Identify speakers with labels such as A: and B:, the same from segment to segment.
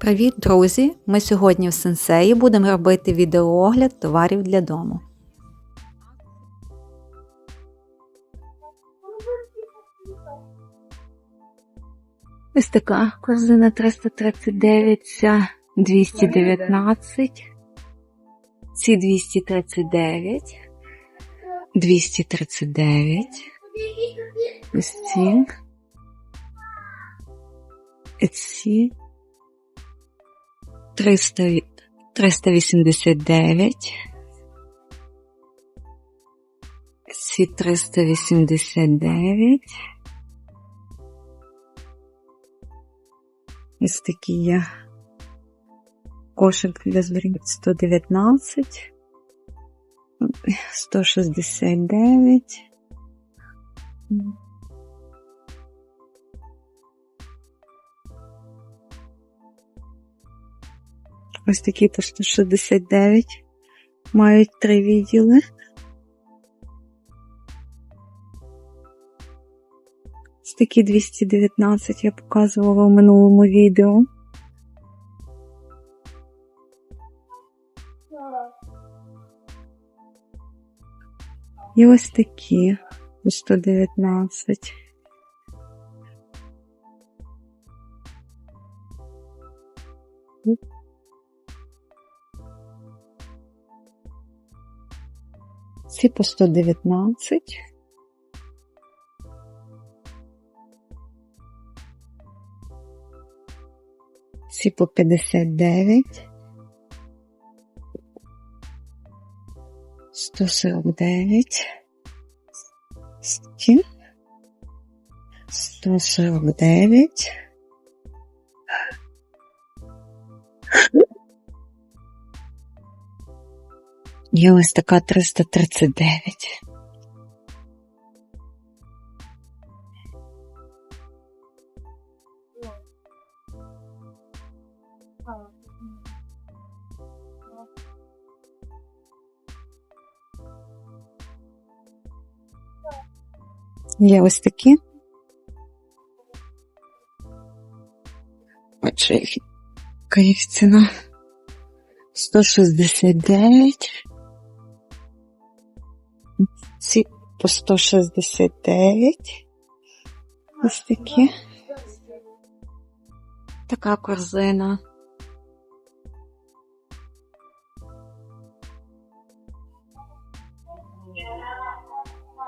A: Привіт, друзі! Ми сьогодні в сенсеї будемо робити відеоогляд товарів для дому. Ось така корзина 339, 219, ці 239, 239, ось ці, ці 300, 389, ці 389, ось такі є кошик для зберігання 119, 169, Ось такі по 169. Мають три відділи. Ось такі 219 я показувала в минулому відео. І ось такі по 119. Ці по 119. Ці по 59. 149. Ці. 149. Є ось така 339. Є ось такі. Отже, їх ціна? 169. Ці по 169. Ось такі. Така корзина.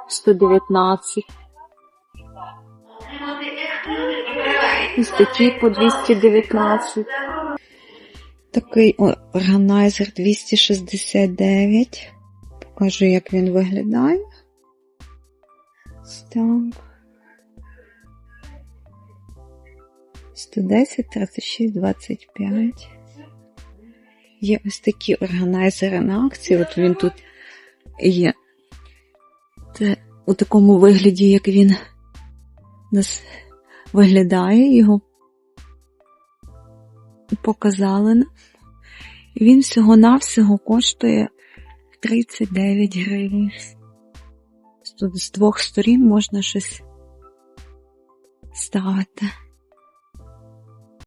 A: Сто дев'ятнадцять. Ось такі по 219. Такий органайзер 269. Покажу, як він виглядає. Так. 110, 36, 25. Є ось такі органайзери на акції. От він тут є. Це у такому вигляді, як він нас виглядає, його показали. Він всього-навсього коштує 39 гривень. З двох сторін можна щось ставити.